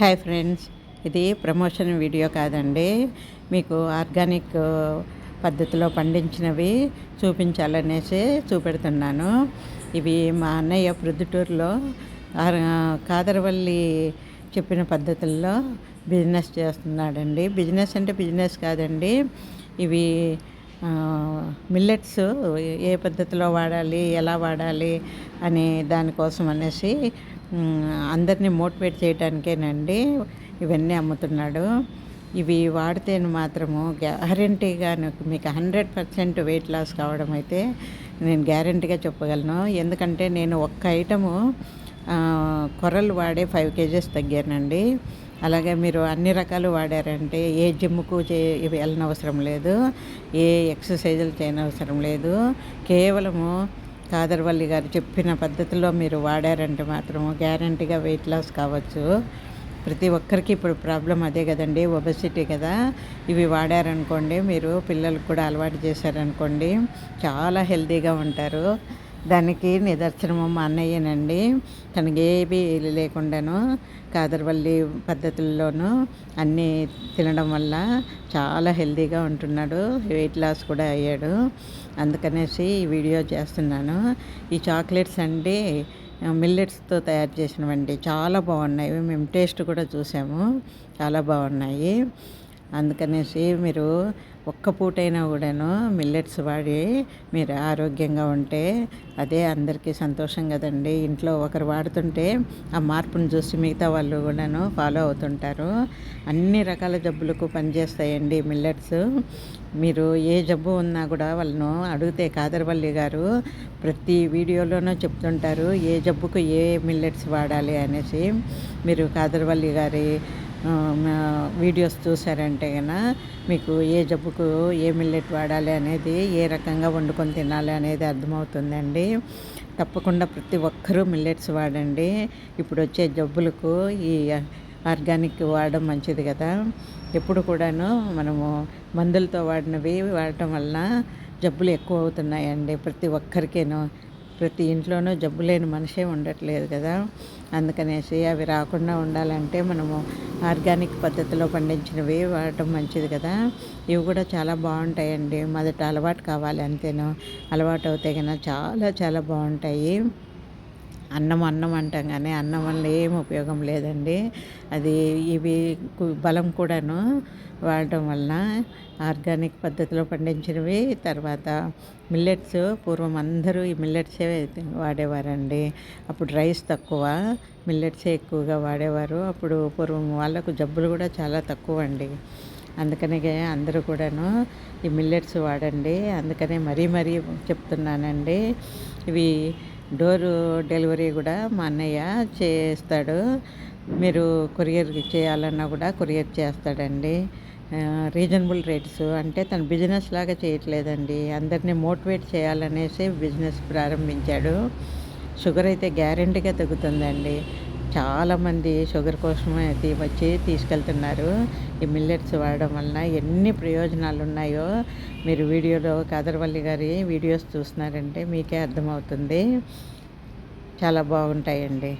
Hi friends ఇది promotion video కాదండి. మీకు ఆర్గానిక్ పద్ధతిలో పండించినవి చూపించాలనేసి చూపెడుతున్నాను. ఇవి మా అన్నయ్య ప్రొద్దుటూరులో కాదరవల్లి చెప్పిన పద్ధతుల్లో బిజినెస్ చేస్తున్నాడండి. బిజినెస్ అంటే బిజినెస్ కాదండి. ఇవి మిల్లెట్స్ ఏ పద్ధతిలో వాడాలి ఎలా వాడాలి అనే దానికోసం అనేసి అందరినీ మోటివేట్ చేయడానికేనండి ఇవన్నీ అమ్ముతున్నాడు. ఇవి వాడితే మాత్రము గ్యారంటీగా మీకు హండ్రెడ్ పర్సెంట్ వెయిట్ లాస్ కావడం అయితే నేను గ్యారంటీగా చెప్పగలను. ఎందుకంటే నేను ఒక్క ఐటము కొర్రలు వాడే ఫైవ్ కేజెస్ తగ్గానండి. అలాగే మీరు అన్ని రకాలు వాడారంటే ఏ జిమ్కు చే వెళ్ళనవసరం లేదు ఏ ఎక్సర్సైజులు చేయనవసరం లేదు. కేవలము కాదర్వల్లి గారు చెప్పిన పద్ధతిలో మీరు వాడారంటే మాత్రం గ్యారంటీగా వెయిట్ లాస్ కావచ్చు. ప్రతి ఒక్కరికి ఇప్పుడు ప్రాబ్లం అదే కదండి ఒబెసిటీ కదా. ఇవి వాడారనుకోండి మీరు పిల్లలకు కూడా అలవాటు చేశారనుకోండి చాలా హెల్తీగా ఉంటారు. దానికి నిదర్శనము మా అన్నయ్యనండి. తనకి ఏవి లేకుండాను కాదరవల్లి పద్ధతుల్లోనూ అన్నీ తినడం వల్ల చాలా హెల్తీగా ఉంటున్నాడు. వెయిట్ లాస్ కూడా అయ్యాడు. అందుకనేసి ఈ వీడియో చేస్తున్నాను. ఈ చాక్లెట్స్ అండి మిల్లెట్స్తో తయారు చేసినవండి. చాలా బాగున్నాయి. మేము టేస్ట్ కూడా చూసాము. చాలా బాగున్నాయి. అందుకనేసి మీరు ఒక్క పూటైనా కూడాను మిల్లెట్స్ వాడి మీరు ఆరోగ్యంగా ఉంటే అదే అందరికీ సంతోషం కదండి. ఇంట్లో ఒకరు వాడుతుంటే ఆ మార్పును చూసి మిగతా వాళ్ళు కూడాను ఫాలో అవుతుంటారు. అన్ని రకాల జబ్బులకు పనిచేస్తాయండి మిల్లెట్స్ మీరు ఏ జబ్బు ఉన్నా కూడా వాళ్ళను అడిగితే కాదరవల్లి గారు ప్రతి వీడియోలోనూ చెప్తుంటారు ఏ జబ్బుకు ఏ మిల్లెట్స్ వాడాలి అనేసి. మీరు కాదరవల్లి గారి వీడియోస్ చూసారంటే కనుక మీకు ఏ జబ్బుకు ఏ మిల్లెట్ వాడాలి అనేది ఏ రకంగా వండుకొని తినాలి అనేది అర్థమవుతుందండి. తప్పకుండా ప్రతి ఒక్కరూ మిల్లెట్స్ వాడండి. ఇప్పుడు వచ్చే జబ్బులకు ఈ ఆర్గానిక్ వాడడం మంచిది కదా. ఎప్పుడు కూడాను మనము మందులతో వాడినవి వాడటం వలన జబ్బులు ఎక్కువ అవుతున్నాయండి ప్రతి ఒక్కరికేను. ప్రతి ఇంట్లోనూ జబ్బు లేని మనిషే ఉండట్లేదు కదా. అందుకనేసి అవి రాకుండా ఉండాలంటే మనము ఆర్గానిక్ పద్ధతిలో పండించినవి వాడటం మంచిది కదా. ఇవి కూడా చాలా బాగుంటాయండి. మొదట అలవాటు కావాలి అంతేను. అలవాటు అవుతే కన్నా చాలా చాలా బాగుంటాయి. అన్నం అన్నం అంటాం కానీ అన్నం వల్ల ఏం ఉపయోగం లేదండి. అది ఇవి బలం కూడాను వాడటం వలన ఆర్గానిక్ పద్ధతిలో పండించినవి తర్వాత మిల్లెట్స్ పూర్వం అందరూ ఈ మిల్లెట్సే వాడేవారండి. అప్పుడు రైస్ తక్కువ మిల్లెట్సే ఎక్కువగా వాడేవారు. అప్పుడు పూర్వం వాళ్ళకు జబ్బులు కూడా చాలా తక్కువ అండి అందుకనే అందరూ కూడాను ఈ మిల్లెట్స్ వాడండి. అందుకనే మరీ మరీ చెప్తున్నానండి. ఇవి డోరు డెలివరీ కూడా మా అన్నయ్య చేస్తాడు. మీరు కొరియర్ చేయాలన్నా కూడా కొరియర్ చేస్తాడండి. రీజనబుల్ రేట్స్ అంటే తను బిజినెస్ లాగా చేయట్లేదండి. అందరినీ మోటివేట్ చేయాలనేసి బిజినెస్ ప్రారంభించాడు. షుగర్ అయితే గ్యారెంటీగా తగ్గుతుందండి. చాలామంది షుగర్ కోసమే తీ- వచ్చి తీసుకెళ్తున్నారు. ఈ మిల్లెట్స్ వాడడం వలన ఎన్ని ప్రయోజనాలు ఉన్నాయో మీరు వీడియోలో కాదర్వల్లి గారి వీడియోస్ చూస్తున్నారంటే మీకే అర్థమవుతుంది. చాలా బాగుంటాయండి.